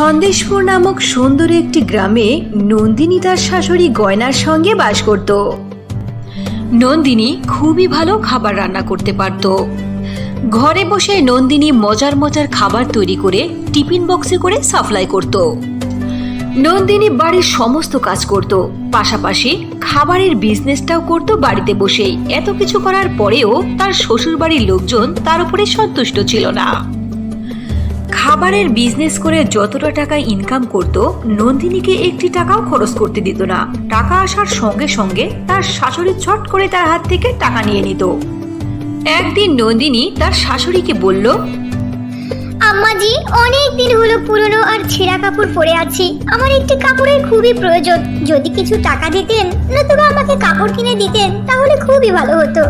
সন্দেশপুর নামক সুন্দর একটি গ্রামে নন্দিনী তার শাশুড়ি গয়নার সঙ্গে বাস করত। নন্দিনী খুবই ভালো খাবার রান্না করতে পারত। ঘরে বসে নন্দিনী মজার মজার খাবার তৈরি করে টিফিন বক্সে করে সাপ্লাই করত। নন্দিনী বাড়ির সমস্ত কাজ করত, পাশাপাশি খাবারের বিজনেসটাও করত বাড়িতে বসেই। এত কিছু করার পরেও তার শ্বশুর বাড়ির লোকজন তার উপরে সন্তুষ্ট ছিল না। খাবারের বিজনেস করে যতটা টাকা ইনকাম করত নন্দিনীকে একটি টাকাও খরচ করতে দিত না। টাকা আসার সঙ্গে সঙ্গে তার শাশুড়ি ছট করে তার হাত থেকে টাকা নিয়ে নিত। একদিন নন্দিনী তার শাশুড়িকে বলল আম্মাজি অনেক দিন হলো পুরনো আর ছেঁড়া কাপড় পরে আছি। আমার একটি কাপড়ের খুবই প্রয়োজন। যদি কিছু টাকা দিতেন নতুবা আমাকে কাপড় কিনে দিতেন তাহলে খুবই ভালো হতো।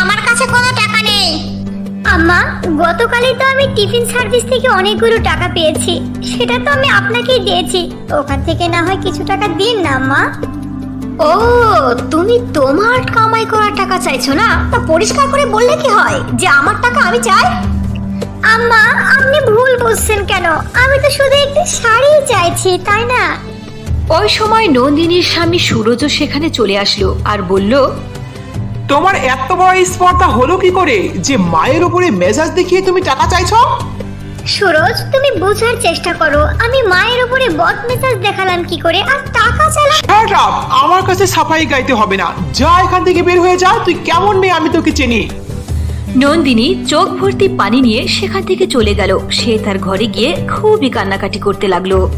আমার কাছে কোনো টাকা নেই। আম্মা গতকালই তো আমি টিফিন সার্ভিস থেকে অনেকগুলো টাকা পেয়েছি। সেটা তো আমি আপনাকেই দিয়েছি। ওখান থেকে না হয় কিছু টাকা দিন না আম্মা। ও তুমি তোমার কামাই করার টাকা চাইছো না? তা পরিষ্কার করে বললে কি হয় যে আমার টাকা আমি চাই? আম্মা আপনি ভুল বুঝছেন কেন? আমি তো শুধু একটি শাড়ি চাইছি তাই না? ওই সময় নন্দিনীর স্বামী সুরজও সেখানে চলে আসলো আর বলল তোমার এত বড় স্পর্ধা হলো কি করে? যে মায়ের উপরে মেজাজ দেখিয়ে তুমি টাকা চাইছো? সুরজ তুমি বোঝার চেষ্টা করো। আমি মায়ের উপরে বদ মেজাজ দেখালাম কি করে আর টাকা চালাম Shut up! আমার কাছে সাফাই গাইতে হবে না। যা এখান থেকে বের হয়ে যা তুই কেমন মেয়ে আমি তোকে চিনি। নন্দিনী চোখ ভর্তি পানি নিয়ে সেখান থেকে চলে গেল। সে তার ঘরে গিয়ে খুবই কান্নাকাটি করতে লাগল।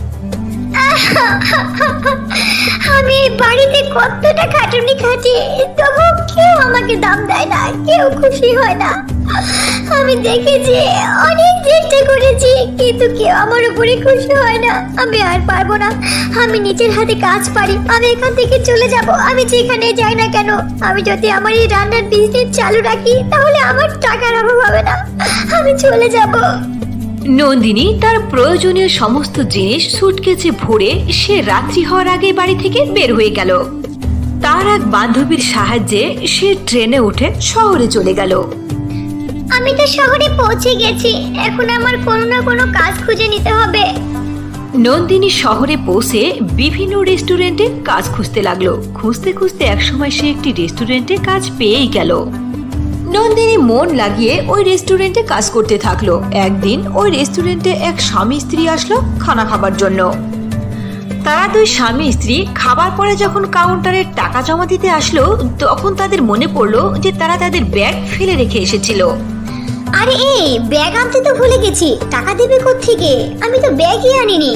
আমি বাড়িতে কতটা খাটুনি খাটি তবু কেউ আমাকে দাম দেয় না, কেউ খুশি হয় না। আমি দেখেছি, অনেক চেষ্টা করেছি, কিন্তু কেউ আমার উপরে খুশি হয় না। আমি আর পারব না। আমি নিজের হাতে কাজ পারি, আমি এখান থেকে চলে যাব, আমি যেখানে যাই না কেন? আমি যদি আমার এই রান্নার বিজনেস চালু রাখি, তাহলে আমার টাকার অভাব হবে না। আমি চলে যাব। নন্দিনী তার প্রয়োজনীয় সমস্ত জিনিস সুটকেসে ভরে সে রাত্রি হওয়ার আগে বাড়ি থেকে বের হয়ে গেল। তার এক বান্ধবীর সাহায্যে সে ট্রেনে উঠে শহরে চলে গেল। আমি তো শহরে পৌঁছে গেছি। এখন আমার কোনো না কোনো কাজ খুঁজে নিতে হবে। নন্দিনী শহরে পৌঁছে বিভিন্ন রেস্টুরেন্টে কাজ খুঁজতে লাগল। খুঁজতে খুঁজতে একসময় সে একটি রেস্টুরেন্টে কাজ পেয়েই গেল। নন্দিনী মন লাগিয়ে ওই রেস্টুরেন্টে কাজ করতে থাকল। একদিন ওই রেস্টুরেন্টে এক স্বামী স্ত্রী আসলো খানা খাবার জন্য। তারা দুই স্বামী স্ত্রী খাবার পরে যখন কাউন্টারে টাকা জমা দিতে আসলো তখন তাদের মনে পড়ল যে তারা তাদের ব্যাগ ফেলে রেখে এসেছিল। আরে এই ব্যাগ আনতে তো ভুলে গেছি। টাকা দেবে থেকে আমি তো ব্যাগই আনিনি।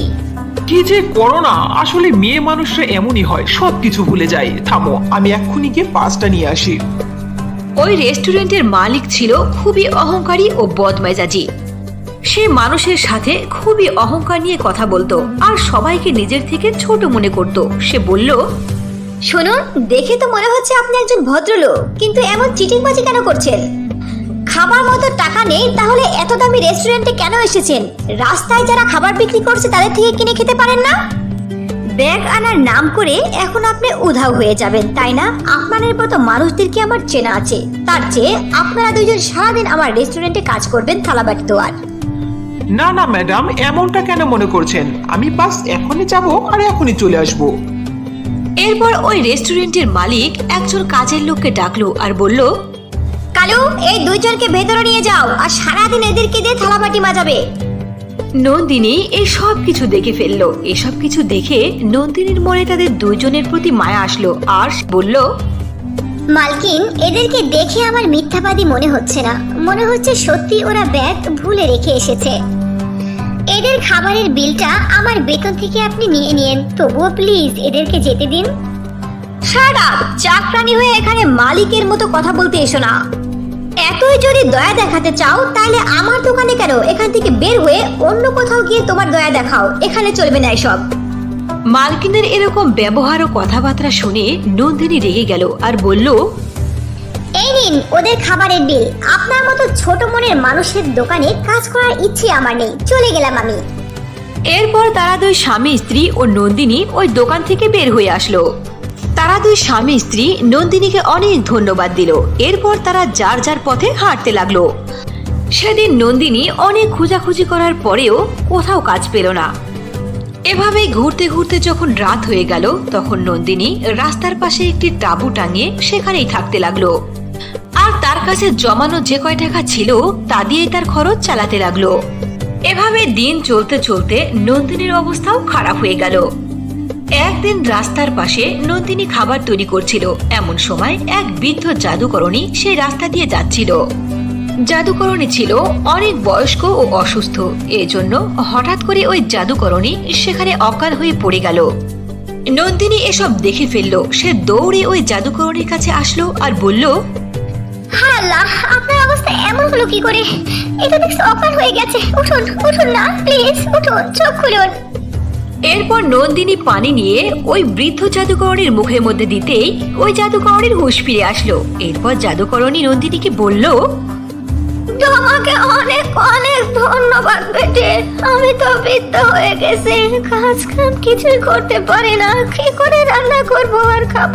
কি যে করো না আসলে মেয়ে মানুষরা এমনই হয় সব কিছু ভুলে যায়। থামো আমি এক্ষুনি গিয়ে পাঁচটা নিয়ে আসি। ওই রেস্টুরেন্টের মালিক ছিল খুবই অহংকারী ও বদমেজাজি। সে মানুষের সাথে খুবই অহংকার নিয়ে কথা বলতো আর সবাইকে নিজের থেকে ছোট মনে করত। সে বলল, শুনুন, দেখে তো মনে হচ্ছে আপনি একজন ভদ্রলোক, কিন্তু এমন চিটিংবাজি কেন করছেন? খাবার মতো টাকা নেই, তাহলে এত দামি রেস্টুরেন্টে কেন এসেছেন? রাস্তায় যারা খাবার বিক্রি করছে তাদের থেকে কিনে খেতে পারেন না? ব্যাগ আনার নাম করে এখন আপনি উধাও হয়ে যাবেন তাই না? আপনাদের মতো মানুষদেরকে আমার চেনা আছে। তার চেয়ে আপনারা দুজন সারাদিন আমার রেস্টুরেন্টে কাজ করবেন থালাবাটি দোয়ার না না ম্যাডাম এমনটা কেন মনে করছেন? আমি বাস এখনই যাব আর এখনই চলে আসব। এরপর ওই রেস্টুরেন্টের মালিক একজন কাজের লোককে ডাকলো আর বলল কালু এই দুইজনকে ভেতরে নিয়ে যাও আর সারাদিন এদেরকে দিয়ে থালাবাটি মাজাবে। নন্দিনী এই সব কিছু দেখে ফেলল। এসব কিছু দেখে নন্দিনীর মনে তাদের দুইজনের প্রতি মায়া আসলো। আর বলল মালকিন এদেরকে দেখে আমার মিথ্যাবাদী মনে হচ্ছে না। মনে হচ্ছে সত্যি ওরা ব্যাগ ভুলে রেখে এসেছে। এদের খাবারের বিলটা আমার বেতন থেকে আপনি নিয়ে নিন তবুও প্লিজ এদেরকে যেতে দিন। সারা চাকরানি হয়ে এখানে মালিকের মতো কথা বলতে এসো না। এতই যদি দয়া দেখাতে চাও তাহলে আমার দোকানে কেন? এখান থেকে বের হয়ে অন্য কোথাও গিয়ে তোমার দয়া দেখাও। এখানে চলবে না এসব। মালকিনের এরকম ব্যবহার ও কথাবার্তা শুনে নন্দিনী রেগে গেল আর বলল এই নিন ওদের খাবারের বিল। আপনার মতো ছোট মনের মানুষের দোকানে কাজ করার ইচ্ছে আমার নেই। চলে গেলাম আমি। এরপর তারা দুই স্বামী স্ত্রী ও নন্দিনী ওই দোকান থেকে বের হয়ে আসলো। তারা দুই স্বামী, স্ত্রী নন্দিনীকে অনেক ধন্যবাদ দিল। এরপর তারা যার যার পথে হাঁটতে লাগল। সেদিন নন্দিনী অনেক খোঁজাখুঁজি করার পরেও কোথাও কাজ পেল না। এভাবে ঘুরতে ঘুরতে যখন রাত হয়ে গেল, তখন নন্দিনী রাস্তার পাশে একটি তাঁবু টাঙিয়ে সেখানেই থাকতে লাগল। আর তার কাছে জমানো যে কয় টাকা ছিল, তা দিয়ে তার খরচ চালাতে লাগল। এভাবে দিন চলতে চলতে নন্দিনীর অবস্থাও খারাপ হয়ে গেল। একদিন রাস্তার পাশে নন্দিনী খাবার তৈরি করছিল। এমন সময় এক বৃদ্ধ জাদুকরণী সেই রাস্তা দিয়ে যাচ্ছিল। জাদুকরণী ছিল অনেক বয়স্ক ও অসুস্থ। এজন্য হঠাৎ করে ওই জাদুকরণী সেখানে অকাল হয়ে পড়ে গেল। নন্দিনী এসব দেখে ফেলল। সে দৌড়ে ওই জাদুকরণীর কাছে আসলো আর বলল আল্লাহ, আপনার অবস্থা এমন হলো কি করে? এটা দেখছি অকাল হয়ে গেছে। উঠুন উঠুন না, প্লিজ, উঠুন, চোখ খুলুন। এরপর নন্দিনী পানি নিয়ে ওই বৃদ্ধ জাদুকরণীর মুখের মধ্যে দিতেই ওই জাদুকরণীর হুঁশ ফিরে আসলো। এরপর জাদুকরণী নন্দিনীকে বলল, তোমাকে অনেক অনেক ধন্যবাদ বেটে। আমি তো বৃদ্ধ হয়ে গেছি। কাজ কাম কিছুই করতে পারি না। কি করে রান্না করব আর খাব?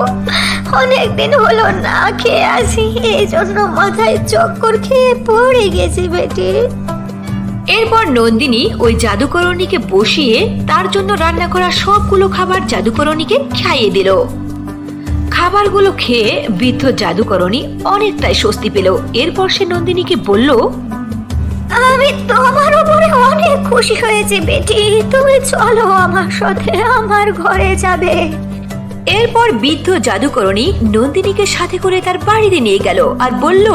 অনেক দিন হলো না খেয়ে আসি। এই জন্য মাথায় চক্কর খেয়ে পড়ে গেছি বেটি। এরপর নন্দিনী ওই জাদুকরণীকে বসিয়ে তার জন্য রান্না করা সবগুলো খাবার জাদুকরণীকে খাইয়ে দিল। খাবারগুলো খেয়ে বৃদ্ধ জাদুকরণী অনেকটাই স্বস্তি পেল। এরপর সে নন্দিনীকে বলল আমি তোমার উপরে অনেক খুশি হয়েছি বেটি। তুমি চলো আমার সাথে আমার ঘরে যাবে। এরপর বৃদ্ধ জাদুকরণী নন্দিনীকে সাথে করে তার বাড়িতে নিয়ে গেল আর বলল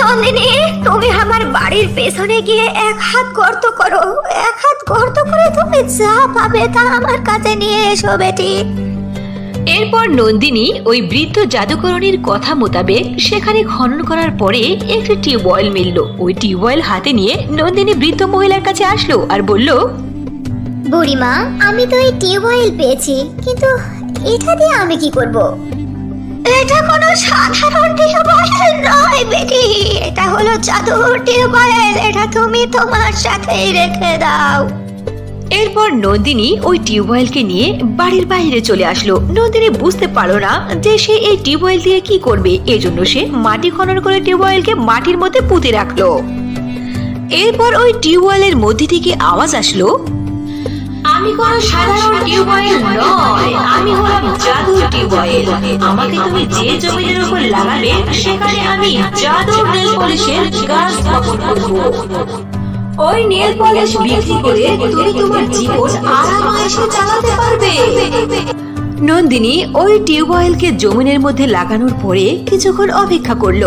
নন্দিনী তুমি আমার বাড়ির পেছনে গিয়ে এক হাত গর্ত করো। এক হাত গর্ত করে তুমি যা পাবে তা আমার কাছে নিয়ে এসো বেটি। এরপর নন্দিনী ওই বৃদ্ধ জাদুকরণীর কথা মোতাবেক সেখানে খনন করার পরে একটি টিউবওয়েল মিলল। ওই টিউবওয়েল হাতে নিয়ে নন্দিনী বৃদ্ধ মহিলার কাছে আসলো আর বলল বুড়িমা আমি তো এই টিউবওয়েল পেয়েছি কিন্তু এটা দিয়ে আমি কি করব? এটা কোনো সাধারণ টিউবওয়েল নয়, বেটি। এটা হলো জাদুর টিউবওয়েল। এটা তুমি তোমার সাথেই রেখে দাও। এরপর নন্দিনী ওই টিউবওয়েলকে নিয়ে বাড়ির বাইরে চলে আসলো। নন্দিনী বুঝতে পারল না যে সে এই টিউবওয়েল দিয়ে কি করবে। এজন্য সে মাটি খনন করে টিউবওয়েলকে মাটির মধ্যে পুঁতে রাখল। এরপর ওই টিউবওয়েলের মধ্যে থেকে আওয়াজ আসলো আমি কোনো সাধারণ টিউবওয়েল নয়। আমি হলাম জাদু টিউবওয়েল। আমাকে তুমি যে জমিনের উপর লাগাবে, সেখানে আমি জাদু নেল পলিশের গাছ স্থাপন করব। ওই নেল পলিশ বিক্রি করে তুমি তোমার জীবন আরামায়েশে চালাতে পারবে। নন্দিনী ওই টিউবওয়েলকে জমিনের মধ্যে লাগানোর পরে কিছুক্ষণ অপেক্ষা করল।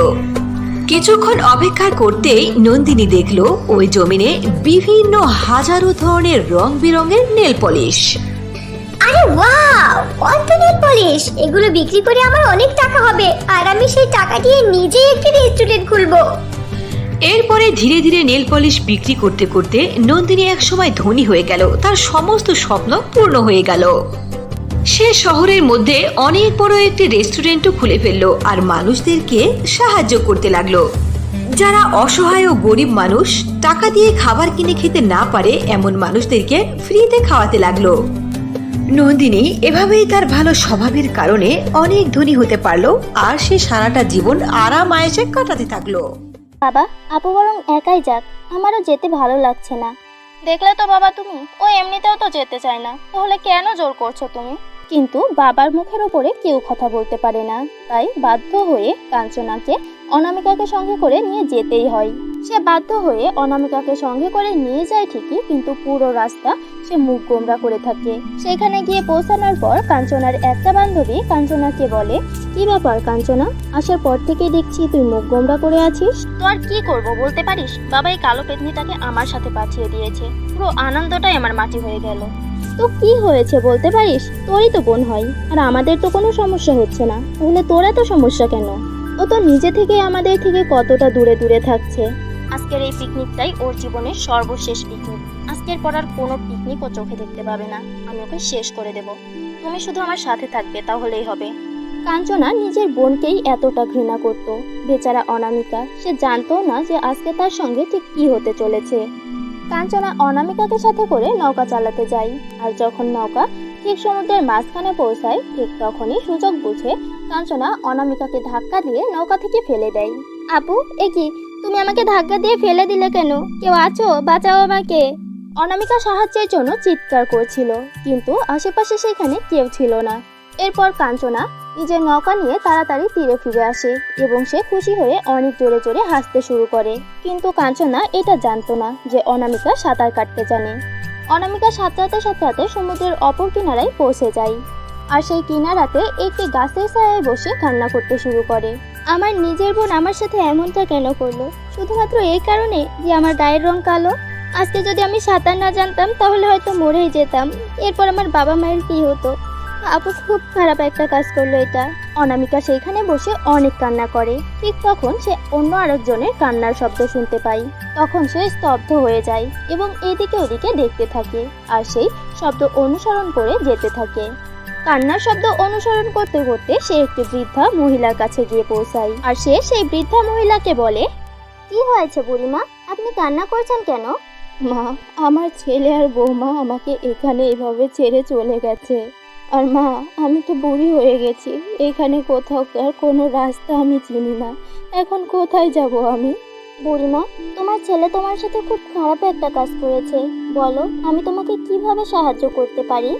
কিছুক্ষণ অপেক্ষা করতেই নন্দিনী দেখল ওই জমিনে বিভিন্ন হাজারো ধরনের রং বেরঙের নেল পলিশ। আরে ওয়াও কত নেল পলিশ! এগুলো বিক্রি করে আমার অনেক টাকা হবে আর আমি সেই টাকা দিয়ে নিজেই একটি রেস্টুরেন্ট খুলবো। এরপরে ধীরে ধীরে নেল পলিশ বিক্রি করতে করতে নন্দিনী একসময় ধনী হয়ে গেল তার সমস্ত স্বপ্ন পূর্ণ হয়ে গেল। সে শহরের মধ্যে অনেক বড় একটি রেস্টুরেন্টও খুলে ফেলল আর মানুষদেরকে সাহায্য করতে লাগল। যারা অসহায় ও গরিব মানুষ, টাকা দিয়ে খাবার কিনে খেতে না পারে এমন মানুষদেরকে ফ্রিতে খাওয়াতে লাগল। নন্দিনী এভাবেই তার ভালো স্বভাবের কারণে অনেক ধনী হতে পারল আর সে সারাটা জীবন আরাম আয়েসে কাটাতে থাকল। বাবা, আপু বরং একাই যাক, আমারও যেতে ভালো লাগছে না। দেখলে তো বাবা তুমি, ও এমনিতেও তো যেতে চায় না, তাহলে কেন জোর করছ তুমি? কিন্তু বাবার মুখের ওপরে কেউ কথা বলতে পারে না। তাই বাধ্য হয়ে কাঞ্চনাকে অনামিকাকে সঙ্গে করে নিয়ে যেতেই হয়। সে বাধ্য হয়ে অনামিকাকে সঙ্গে করে নিয়ে যায় ঠিকই, কিন্তু পুরো রাস্তা সে মুখ গোমরা করে থাকে। সেখানে গিয়ে পৌঁছানোর পর কাঞ্চনার একটা বান্ধবী কাঞ্চনাকে বলে, কি ব্যাপার কাঞ্চনা? আসার পর থেকেই দেখছি তুই মুখ গোমরা করে আছিস। তো আর কি করব বলতে পারিস? বাবা এই কালো পেতনিটাকে আমার সাথে পাঠিয়ে দিয়েছে। পুরো আনন্দটাই আমার মাটি হয়ে গেল। তো কি হয়েছে বলতে পারিস? তোরই তো বোন হয় আর আমাদের তো কোনো সমস্যা হচ্ছে না। তাহলে তোরা তো সমস্যা কেন? ও তো নিজে থেকে আমাদের থেকে কতটা দূরে দূরে থাকছে। আজকের এই পিকনিকটাই ওর জীবনের সর্বশেষ পিকনিক। আজকের পর আর কোনো পিকনিক ও চোখে দেখতে পাবে না। আমি ওকে শেষ করে দেব। তুমি শুধু আমার সাথে থাকবে তাহলেই হবে। কাঞ্চনা নিজের বোনকেই এতটা ঘৃণা করত। বেচারা অনামিকা সে জানতো না যে আজকে তার সঙ্গে ঠিক কি হতে চলেছে। কাঞ্চনা অনামিকাকে সাথে করে নৌকা চালাতে যায়। আর যখন নৌকা ঠিক সমুদ্রের মাঝখানে পৌঁছায়, ঠিক তখনই সুযোগ বুঝে কাঞ্চনা অনামিকাকে ধাক্কা দিয়ে নৌকা থেকে ফেলে দেয়। আপু, এ কি? তুমি আমাকে ধাক্কা দিয়ে ফেলে দিলে কেন? কেউ আছো? বাঁচাও আমাকে! অনামিকা সাহায্যের জন্য চিৎকার করছিল, কিন্তু আশেপাশে সেখানে কেউ ছিল না। এরপর কাঞ্চনা নিজের নৌকা নিয়ে তাড়াতাড়ি তীরে ফিরে আসে এবং সে খুশি হয়ে অনেক জোরে জোরে হাসতে শুরু করে। কিন্তু কাঞ্চনা এটা জানতো না যে অনামিকা সাঁতার কাটতে জানে। অনামিকা সাঁতরাতে সাঁতরাতে সমুদ্রের অপর কিনারায় পৌঁছে যায়। আর সেই কিনারাতে একটি গাছের ছায়ায় বসে কান্না করতে শুরু করে। আমার নিজের বোন আমার সাথে এমনটা কেন করল? শুধুমাত্র এই কারণে যে আমার গায়ের রং কালো? আজকে যদি আমি সাঁতার না জানতাম, তাহলে হয়তো মরেই যেতাম। এরপর আমার বাবা মায়ের কি হতো? আপু খুব খারাপ একটা কাজ করল এটা। অনামিকা সেইখানে বসে অনেক কান্না করে। ঠিক তখন সে অন্য আরেকজনের কান্নার শব্দ শুনতে পায়। তখন সে স্তব্ধ হয়ে যায় এবং এদিকে ওদিকে দেখতে থাকে আর সেই শব্দ অনুসরণ করে যেতে থাকে। কান্নার শব্দ অনুসরণ করতে করতে সে একটি বৃদ্ধা মহিলার কাছে গিয়ে পৌঁছায় আর সে সেই বৃদ্ধা মহিলাকে বলে, কি হয়েছে বুড়িমা? আপনি কান্না করছেন কেন? মা, আমার ছেলে আর বৌমা আমাকে এখানে এভাবে ছেড়ে চলে গেছে। আর মা, আমি তো বুড়ি হয়ে গেছি। এখানে কোথাও আর কোনো রাস্তা আমি চিনি না। এখন কোথায় যাব আমি? বুড়িমা, তোমার ছেলে তোমার সাথে খুব খারাপ একটা কাজ করেছে। বলো, আমি তোমাকে কীভাবে সাহায্য করতে পারি?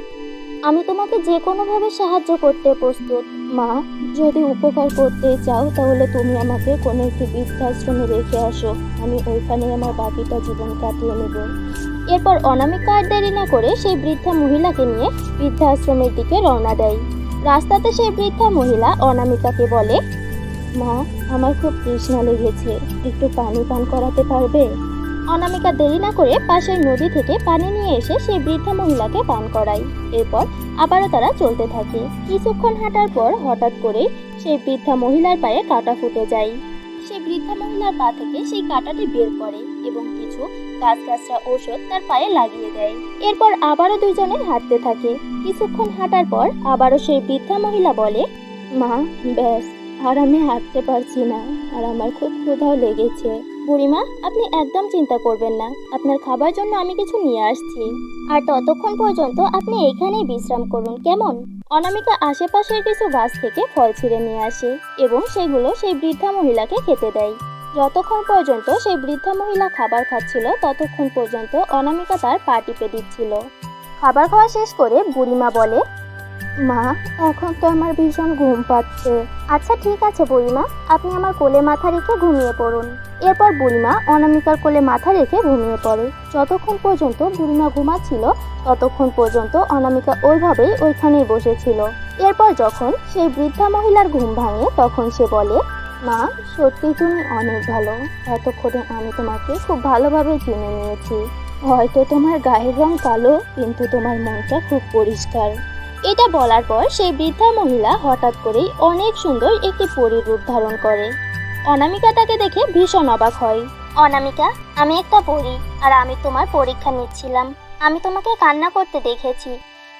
আমি তোমাকে যে কোনোভাবে সাহায্য করতে প্রস্তুত। মা, যদি উপকার করতে চাও, তাহলে তুমি আমাকে কোনো একটি বৃদ্ধাশ্রমে রেখে আসো। আমি ওইখানে আমার বাকিটা জীবন কাটিয়ে নেব। এরপর অনামিকা আর দেরি না করে সেই বৃদ্ধা মহিলাকে নিয়ে বৃদ্ধাশ্রমের দিকে রওনা দেয়। রাস্তাতে সেই বৃদ্ধা মহিলা অনামিকাকে বলে, মা, আমার খুব তৃষ্ণা লেগেছে। একটু পানি পান করাতে পারবে? অনামিকা দেরি না করে পাশের নদী থেকে পানি নিয়ে এসে সেই বৃদ্ধা মহিলাকে পান করায়। এরপর আবারও তারা চলতে থাকে। কিছুক্ষণ হাঁটার পর হঠাৎ করে সেই বৃদ্ধা মহিলার পায়ে কাঁটা ফুটে যায়। সেই বৃদ্ধা মহিলার পা থেকে সেই কাঁটাটি বের করে এবং কিছু গাছগাছরা ঔষধ তার পায়ে লাগিয়ে দেয়। এরপর আবারও দুইজনে হাঁটতে থাকে। কিছুক্ষণ হাঁটার পর আবারও সেই বৃদ্ধা মহিলা বলে, মা, ব্যাস, আর আমি হাঁটতে পারছি না। আর আমার খুব ক্ষুধাও লেগেছে। বুড়িমা, আপনি একদম চিন্তা করবেন না। আপনার খাবার জন্য আমি কিছু নিয়ে আসছি। আর ততক্ষণ পর্যন্ত আপনি এখানেই বিশ্রাম করুন, কেমন? অনামিকা আশেপাশের কিছু গাছ থেকে ফল ছিঁড়ে নিয়ে আসে এবং সেগুলো সেই বৃদ্ধা মহিলাকে খেতে দেয়। যতক্ষণ পর্যন্ত সেই বৃদ্ধা মহিলা খাবার খাচ্ছিল, ততক্ষণ পর্যন্ত অনামিকা তার পা টিপে দিচ্ছিল। খাবার খাওয়া শেষ করে বুড়িমা বলে মা, এখন তো আমার ভীষণ ঘুম পাচ্ছে। আচ্ছা ঠিক আছে বুড়িমা, আপনি আমার কোলে মাথা রেখে ঘুমিয়ে পড়ুন। এরপর বুড়িমা অনামিকার কোলে মাথা রেখে ঘুমিয়ে পড়ে। যতক্ষণ পর্যন্ত বুড়িমা ঘুমাচ্ছিল, ততক্ষণ পর্যন্ত অনামিকা ওইভাবেই ওইখানেই বসেছিল। এরপর যখন সেই বৃদ্ধা মহিলার ঘুম ভাঙে, তখন সে বলে, মা, সত্যি তুমি অনেক ভালো। এতক্ষণে আমি তোমাকে খুব ভালোভাবে চিনে নিয়েছি। হয়তো তোমার গায়ের রং কালো, কিন্তু তোমার মনটা খুব পরিষ্কার। এটা বলার পর সেই বৃদ্ধা মহিলা হঠাৎ করেই অনেক সুন্দর একটি পরীর রূপ ধারণ করে। অনামিকা তাকে দেখে ভীষণ অবাক হয়। অনামিকা, আমি একটা পরী আর আমি তোমার পরীক্ষা নিচ্ছিলাম। আমি তোমাকে কান্না করতে দেখেছি।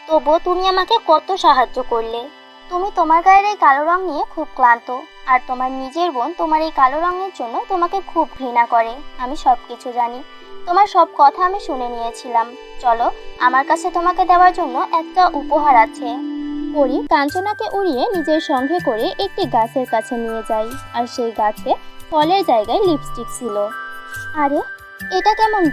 তবুও তুমি আমাকে কত সাহায্য করলে। তুমি তোমার গায়ের এই কালো রং নিয়ে খুব ক্লান্ত আর তোমার নিজের বোন তোমার এই কালো রঙের জন্য তোমাকে খুব ঘৃণা করে। আমি সব কিছু জানি। তোমার সব কথা আমি শুনে নিয়েছিলাম। চলো, আমার কাছে তোমাকে দেওয়ার জন্য একটা উপহার আছে। পরি কাঞ্চনাকে উড়িয়ে নিজের সঙ্গে করে একটি গাছের কাছে নিয়ে যাই আর সেই গাছে ফলের জায়গায় লিপস্টিক ছিল। আরে, এটা কেমন